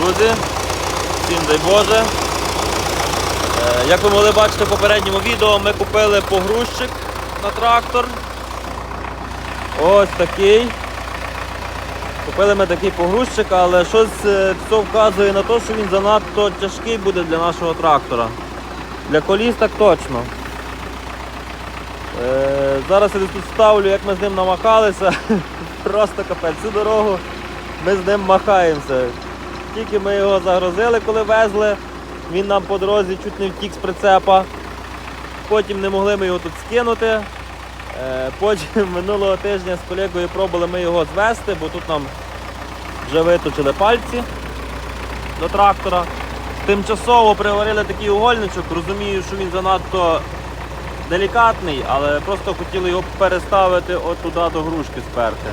Друзі, всім дай Боже. Е, Як ви могли бачити в попередньому відео, ми купили погрузчик на трактор. Ось такий. Купили ми такий погрузчик, але щось е, все вказує на те, що він занадто тяжкий буде для нашого трактора. Для коліс так точно. Е, зараз я тут ставлю, як ми з ним намахалися. Просто капець. Цю дорогу ми з ним махаємося. Тільки ми його загрузили, коли везли, він нам по дорозі чуть не втік з прицепа. Потім не могли ми його тут скинути. Е, Потім минулого тижня з колегою пробували ми його звести, бо тут нам вже виточили пальці до трактора. Тимчасово приварили такий угольничок, розумію, що він занадто делікатний, але просто хотіли його переставити от туди до грушки сперти.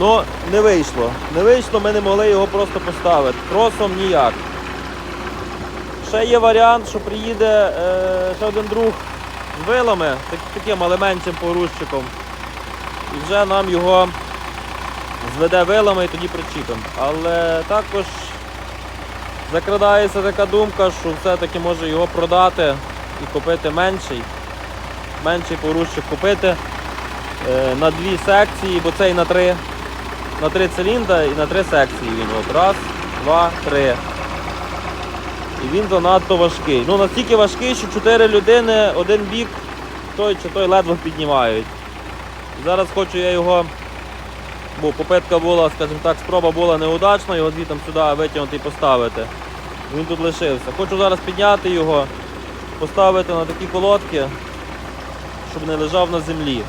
Ну, не вийшло. Не вийшло, ми не могли його просто поставити. Тросом ніяк. Ще є варіант, що приїде е, ще один друг з вилами, так, таким але меншим погрузчиком. І вже нам його зведе вилами і тоді причіпимо. Але також закрадається така думка, що все-таки може його продати і купити менший. Менший погрузчик купити е, на дві секції, бо цей на три. На три циліндра і на три секції він. От раз, два, три. І він занадто важкий. Ну настільки важкий, що чотири людини один бік той чи той ледве піднімають. Зараз хочу я його, бо попитка була, скажімо так, спроба була неудачна, його звідти сюди витягнути і поставити. Він тут лишився. Хочу зараз підняти його, поставити на такі колодки, щоб не лежав на землі.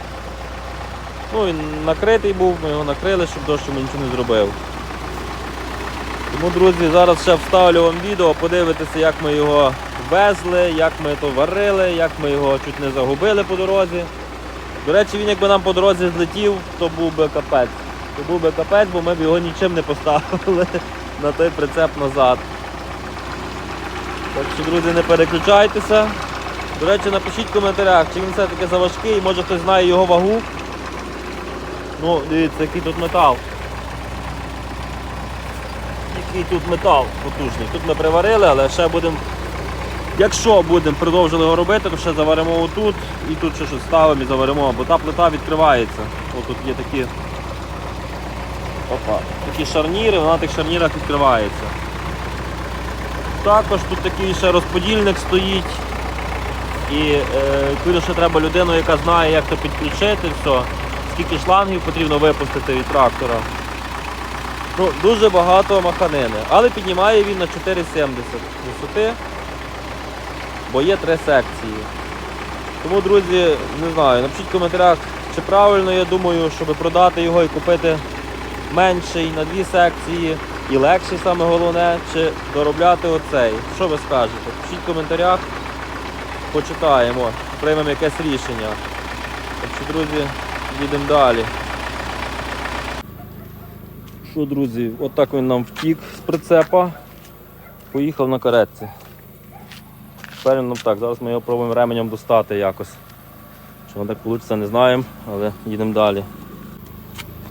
Ну, він накритий був, ми його накрили, щоб дощ йому нічого не зробив. Тому, друзі, зараз ще вставлю вам відео, подивитися, як ми його везли, як ми то варили, як ми його чуть не загубили по дорозі. До речі, він якби нам по дорозі злетів, то був би капець. То був би капець, бо ми б його нічим не поставили на той прицеп назад. Так що, друзі, не переключайтеся. До речі, напишіть в коментарях, чи він все-таки заважкий, може хтось знає його вагу. Ну, дивіться, який тут метал. Який тут метал потужний. Тут ми приварили, але ще будемо. Якщо будемо продовжувати його робити, то ще заваримо отут і тут ще щось ставимо і заваримо, бо та плита відкривається. Ось тут є такі Опа, такі шарніри, вона на тих шарнірах відкривається. Також тут такий ще розподільник стоїть. І е, відповідно, ще треба людину, яка знає, як це підключити, все. Скільки шлангів потрібно випустити від трактора. Ну, Дуже багато маханини. Але піднімає він на 4,70 висоти, бо є три секції. Тому, друзі, не знаю, напишіть в коментарях, чи правильно я думаю, щоб продати його і купити менший на дві секції і легший саме головне, чи доробляти оцей. Що ви скажете? Пишіть в коментарях, почитаємо, приймемо якесь рішення. Так що, друзі, їдемо далі. Що, друзі, отак він нам втік з прицепа. Поїхав на каретці. Тепер він нам так, зараз ми його пробуємо ременем достати якось. Воно так вийде, не знаємо, але їдемо далі.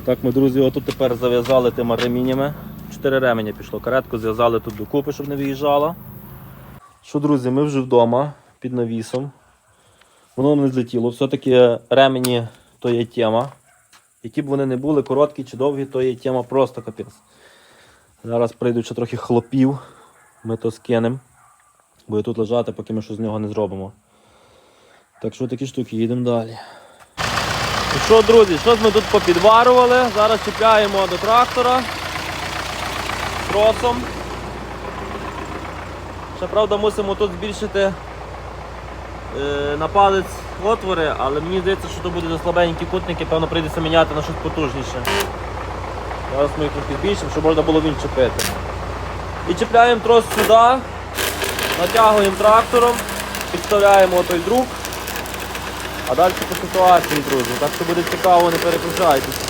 Так ми, друзі, отут тепер зав'язали тими реміннями. Чотири ременя пішло. Каретку зв'язали тут докупи, щоб не виїжджала. Що, друзі, ми вже вдома під навісом. Воно не злетіло. Все-таки ремені то є тема. Які б вони не були, короткі чи довгі, то є тема просто капець. Зараз прийдуть ще трохи хлопів, ми то скинемо. Буде тут лежати, поки ми щось з нього не зробимо. Так що такі штуки, їдемо далі. Ну що, друзі, щось ми тут попідварували. Зараз чіпляємо до трактора тросом. Ще правда мусимо тут збільшити е, на палець отвори, але мені здається, що то буде слабенькі кутники, певно прийдеться міняти на щось потужніше. Зараз ми їх трохи збільшимо, щоб можна було він чіпити. І чіпляємо трос сюди, натягуємо трактором, підставляємо той друг. А далі по ситуації, друзі. Так що буде цікаво, не переключайтеся.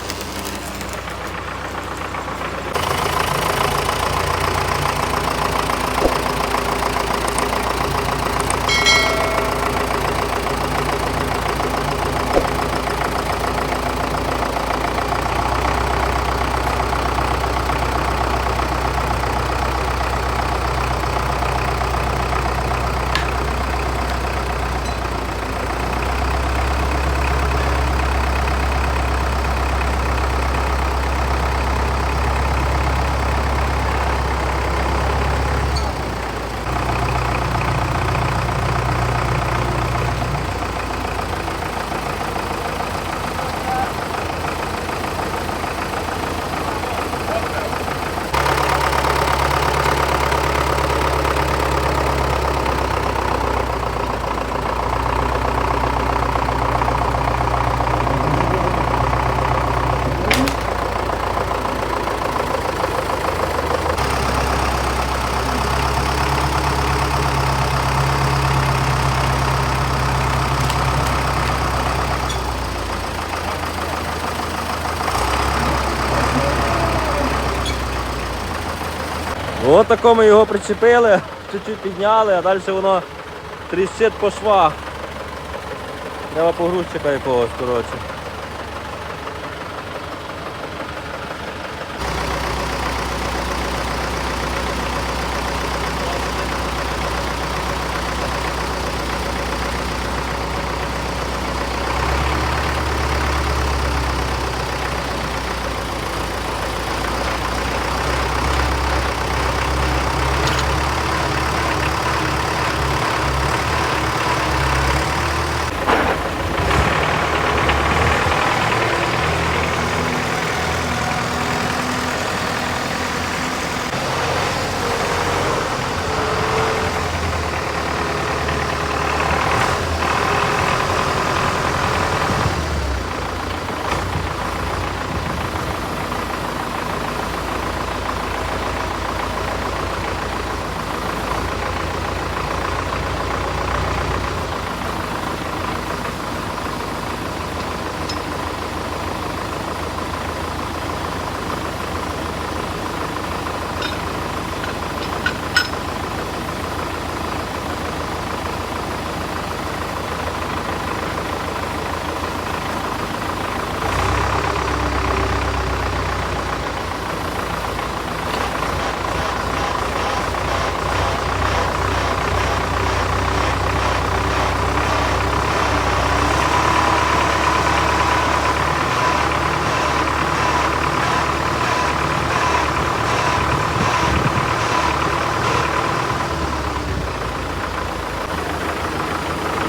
От тако ми його причепили, чуть-чуть підняли, а далі воно тріщить по швах. Треба погрузчика якогось, коротше.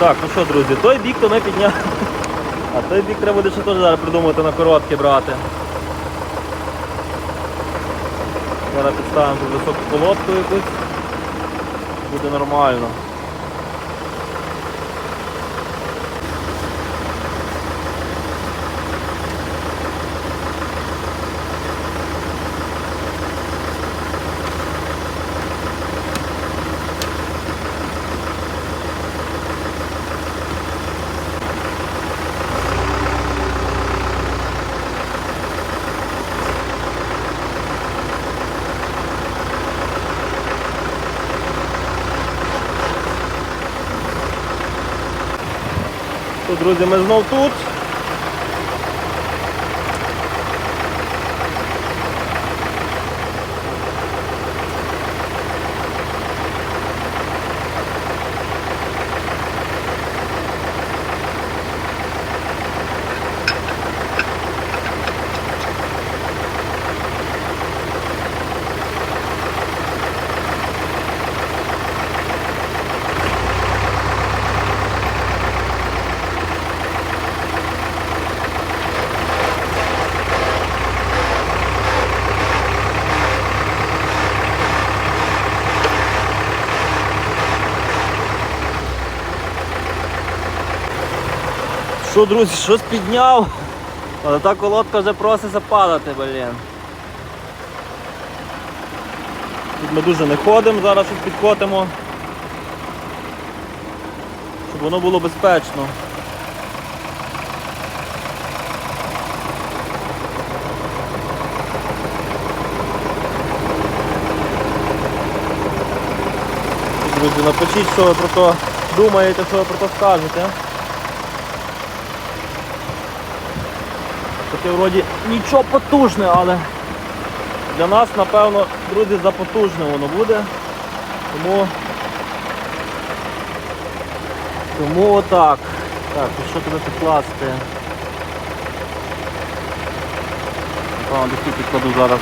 Так, ну що, друзі, той бік то ми підняли. А той бік треба буде ще теж зараз придумати на короткі брати. Зараз підставимо тут високу колодку якусь. Буде нормально. Друзі, ми знов тут. Що, друзі, щось підняв, але та колодка вже проситься падати, блін. Тут ми дуже не ходимо, зараз щось підкотимо. Щоб воно було безпечно. Друзі, напишіть, що ви про то думаєте, що ви про то скажете. Таке вроді нічого потужне, але для нас, напевно, друзі, запотужне воно буде. Тому тому отак. Так, що туди підкласти? Напевно, до підкладу зараз.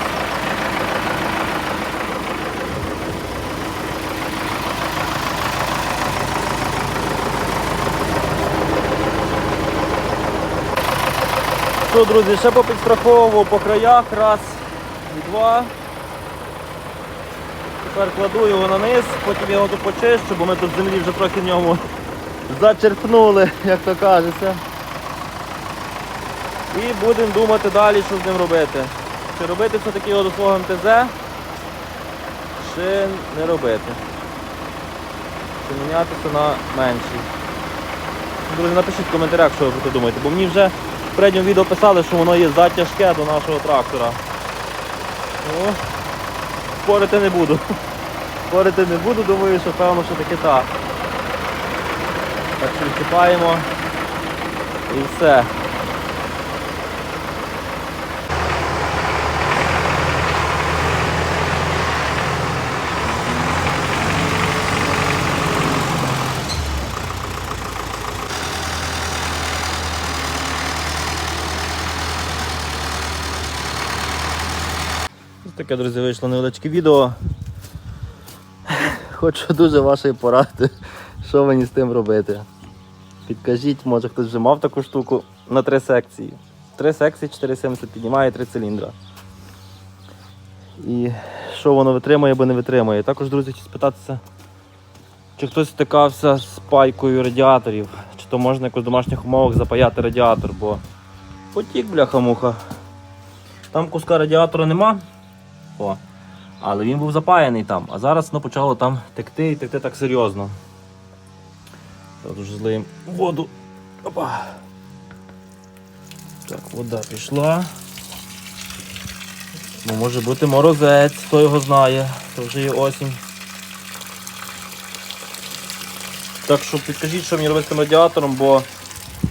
Що, друзі, ще попідстраховував по краях, раз два. Тепер кладу його на низ, потім його тут почищу, бо ми тут землі вже трохи в ньому зачерпнули, як то кажеться. І будемо думати далі, що з ним робити. Чи робити все-таки його до свого МТЗ, чи не робити. Чи мінятися на менший. Друзі, напишіть в коментарях, що ви про це думаєте, бо мені вже в передньому відео писали, що воно є затяжке до нашого трактора. Ну, спорити не буду. Спорити не буду, думаю, що певно, що таки так. Так що відсипаємо і все. Таке, друзі, вийшло невеличке відео. Хочу дуже вашої поради, що мені з тим робити. Підкажіть, може хтось вже мав таку штуку на три секції. Три секції 4,70 піднімає три циліндра. І що воно витримує або не витримує. Також, друзі, хочу спитатися, чи хтось стикався з пайкою радіаторів, чи то можна якось в домашніх умовах запаяти радіатор, бо потік, бляха-муха. Там куска радіатора нема. О. Але він був запаяний там, а зараз воно почало там текти і текти так серйозно. Зараз вже злиємо воду. Опа. Так, вода пішла. Ну, може бути морозець, хто його знає, то вже є осінь. Так що підкажіть, що мені робити з цим радіатором, бо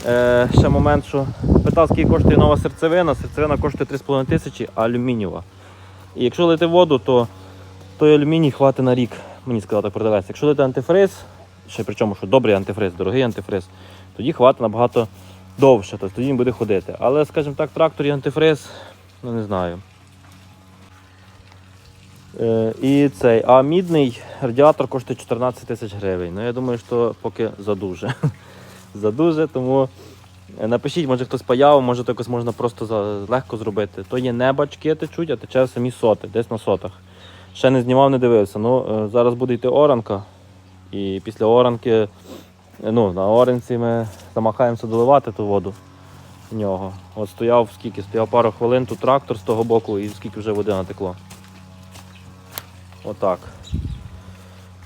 е, ще момент, що питав, скільки коштує нова серцевина. Серцевина коштує 3,5 тисячі, а алюмінієва. І якщо лити воду, то той алюміній хватить на рік, мені сказав продавець. Якщо лити антифриз, ще причому, що добрий антифриз, дорогий антифриз, тоді хватить набагато довше, тобто тоді він буде ходити. Але, скажімо так, трактор і антифриз, ну не знаю. Е, і цей, а мідний радіатор коштує 14 тисяч гривень. Ну я думаю, що поки задуже. задуже, тому напишіть, може хтось паяв, може якось можна просто за- легко зробити. То є не бачки течуть, а тече самі соти, десь на сотах. Ще не знімав, не дивився. Ну, е, зараз буде йти оранка. І після оранки, е, ну, на оранці ми замахаємося доливати ту воду в нього. От стояв скільки? Стояв пару хвилин, тут трактор з того боку і скільки вже води натекло. Отак.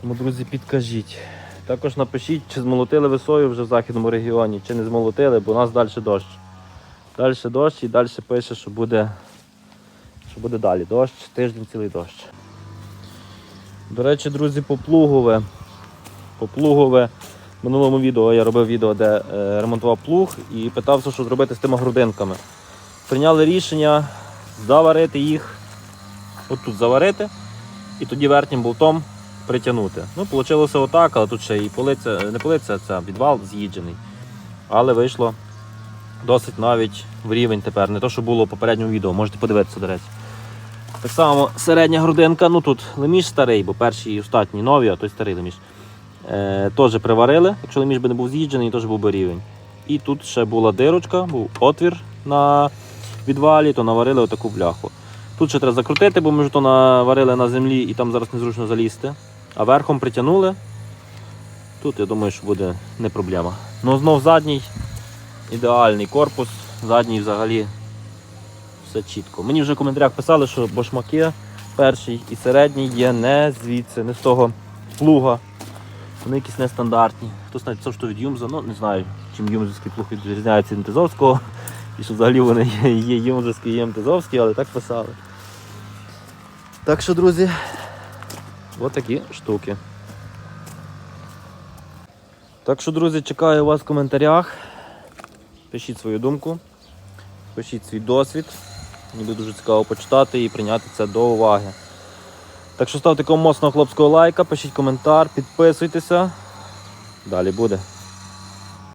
Тому, друзі, підкажіть. Також напишіть, чи змолотили ви сою вже в західному регіоні, чи не змолотили, бо у нас далі дощ. Далі дощ і далі пише, що буде, що буде далі. Дощ, тиждень цілий дощ. До речі, друзі, поплугове. Поплугове. В минулому відео я робив відео, де е, ремонтував плуг і питався, що зробити з тими грудинками. Прийняли рішення заварити їх, отут заварити, і тоді верхнім болтом притягнути. Ну, вийшло отак, але тут ще і полиця, не полиця, це відвал з'їджений. Але вийшло досить навіть в рівень тепер. Не то, що було в попередньому відео, можете подивитися, до речі. Так само середня грудинка, ну тут леміш старий, бо перші і остатні нові, а той старий леміш. Е, теж приварили. Якщо леміш би не був з'їджений, теж був би рівень. І тут ще була дирочка, був отвір на відвалі, то наварили отаку бляху. Тут ще треба закрутити, бо ми ж то наварили на землі і там зараз незручно залізти. А верхом притягнули. Тут я думаю, що буде не проблема. Ну знов задній ідеальний корпус, задній взагалі все чітко. Мені вже в коментарях писали, що башмаки перший і середній є не звідси, не з того плуга. Вони якісь нестандартні. Хтось навіть писав, що від Юмза, ну не знаю, чим юмзовський плуг відрізняється від МТЗовського. І що взагалі вони є, є є МТЗовські, але так писали. Так що, друзі, от такі штуки. Так що, друзі, чекаю вас в коментарях. Пишіть свою думку, пишіть свій досвід. Мені дуже цікаво почитати і прийняти це до уваги. Так що ставте кому моцного хлопського лайка, пишіть коментар, підписуйтеся. Далі буде.